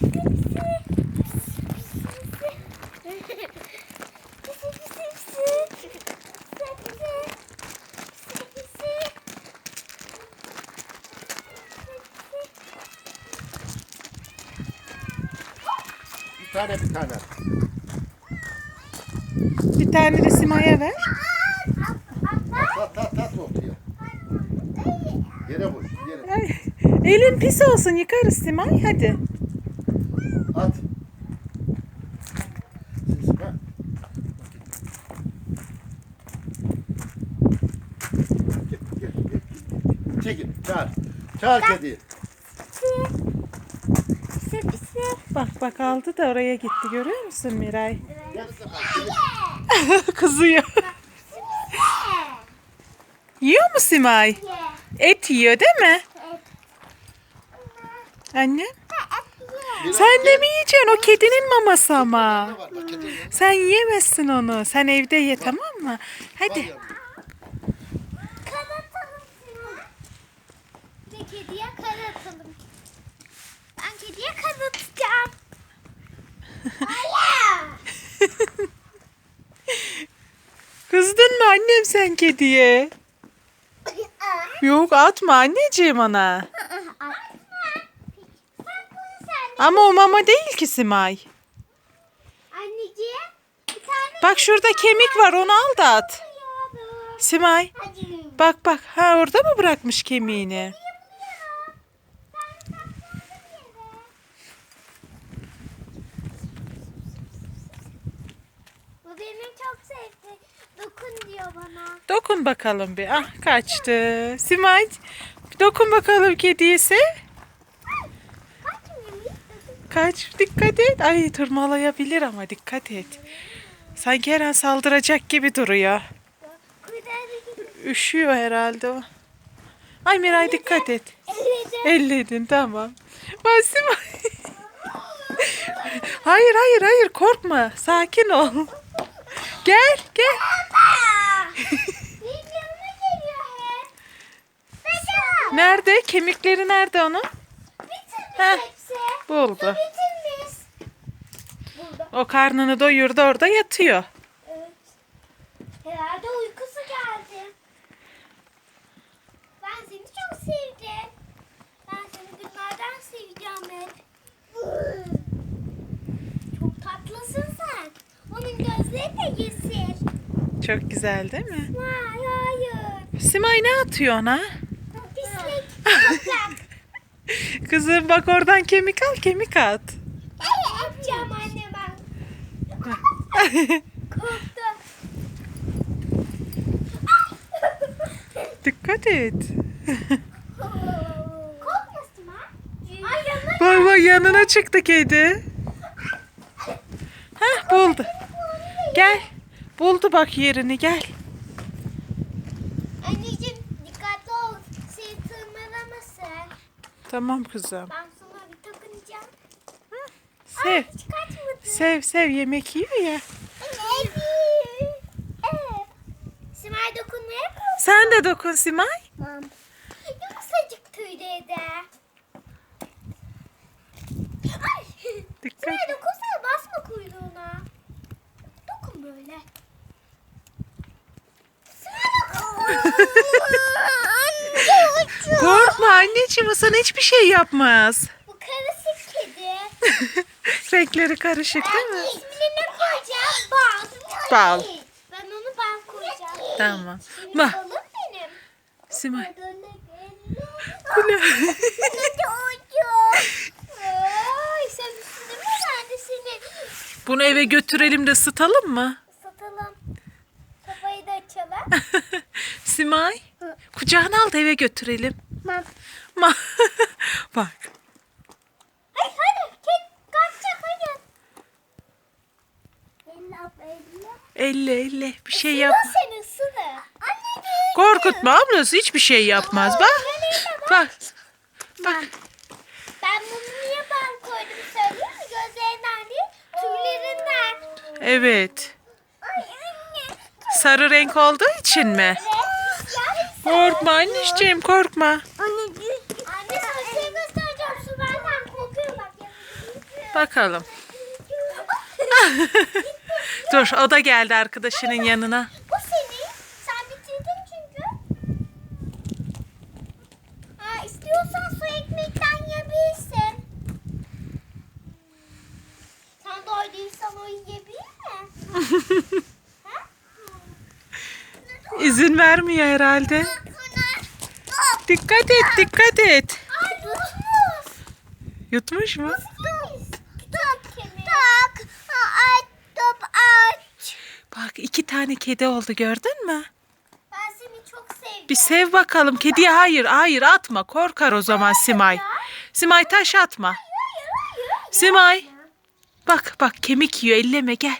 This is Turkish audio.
Bir tane bir tane. Bir tane de Sima'ya ver. Tat tat tat ortaya. Yere koy. Yere. Elin pis olsun yıkarız Simay hadi. At. Siz, ha. Gel, gel, gel, gel. Çekil. Çağır. Çağır kediyi. Bak bak aldı da oraya gitti görüyor musun Miray? Kızıyor. Yiyor mu Simay? Et yiyor değil mi? Anne? Sen de mi yiyeceksin? O kedinin maması ama. Sen yiyemezsin onu. Sen evde ye tamam mı? Hadi. ya. Ve kediye kar atalım. Ben Aya! Kızdın mı annem sen kediye? Yok atma anneciğim ona. Ama o mama değil ki Simay. Anneciğim Bak şurada kemik var onu al da at. Simay bak bak ha orada mı bırakmış kemiğini? Bu beni çok sevdi. Dokun diyor bana. Dokun bakalım bir. Ah kaçtı. Simay dokun bakalım. Kaçmıyor Kaç dikkat et. Ay tırmalayabilir ama dikkat et. Sanki her an saldıracak gibi duruyor. Üşüyor herhalde o. Ay Miray dikkat et. elledim. Elledin tamam. Simay. hayır hayır hayır korkma. Sakin ol. Gel gel. Nerede? Kemikleri nerede onun? Heh. Buldu. O karnını doyurdu orada yatıyor. Evet. Herhalde uykusu geldi. Ben seni çok sevdim. Ben seni günlerden seveceğim hep. Çok tatlısın sen. Onun gözleri de yeşil. Çok güzel değil mi? Vay hayır. Simay ne atıyor ona? Pislik. Kızım bak oradan kemik al kemik at. Ay, Yapacağım anne ben. Korktum. Dikkat et. Korkmasın ha. Ay yanına yanına çıktı kedi. Hah buldu. Gel. Buldu bak yerini gel. Anneciğim dikkatli ol. Şey tırmalamasın. Tamam kızım. Ben sana bir takınacağım. Sev. Ay hiç kaçmadı. Sev sev yemek yiyor ya. Evet. Evet. Simay dokunmaya mı? Sen de dokun Simay. Tamam. Yumuşacık. Ay. Dikkat. Simay dokunsana basma kuyruğuna. Böyle. Korkma anneciğim o sana hiçbir şey yapmaz. Bu karışık kedi. Renkleri karışık değil Ben mi? ismini ne koyacağım? Bal. Bal. Ben onu bal koyacağım. Tamam. Benim Bak balım benim. Simay. Kula. Ay sen üstüne mi verdi seni? Bunu eve götürelim de ısıtalım mı? Satalım. Kafayı da açalım. Simay. Kucağına al da eve götürelim. Tamam. Ma Bak. Hayır hayır. Kek kaçacak hayır. Elle elle. Elle elle bir şey yap. seni ısırır. Anne. Korkutma ablası hiçbir şey yapmaz. Bak. Bak. Bak. Ben bunu niye ben koydum söyleyeyim mi? Gözlerinden değil, tüylerinden. Evet. Sarı renk olduğu için mi? Korkma anneciğim korkma. Anne, anne sana şey göstereceğim. Su benden korkuyor bak. Bakalım. Dur o da geldi arkadaşının yanına. Bu senin. Sen bitirdin çünkü. Ha, istiyorsan su ekmekten yiyebilirsin. Sen doyduysan o yiyebilir mi? ha? İzin vermiyor herhalde. Dikkat et dikkat et. Yutmuş. Mu? Bak iki tane kedi oldu gördün mü? Ben seni çok sevdim. Bir sev bakalım. Kediye hayır hayır atma. Korkar o zaman Simay. Simay taş atma. Simay. Bak bak kemik yiyor elleme gel.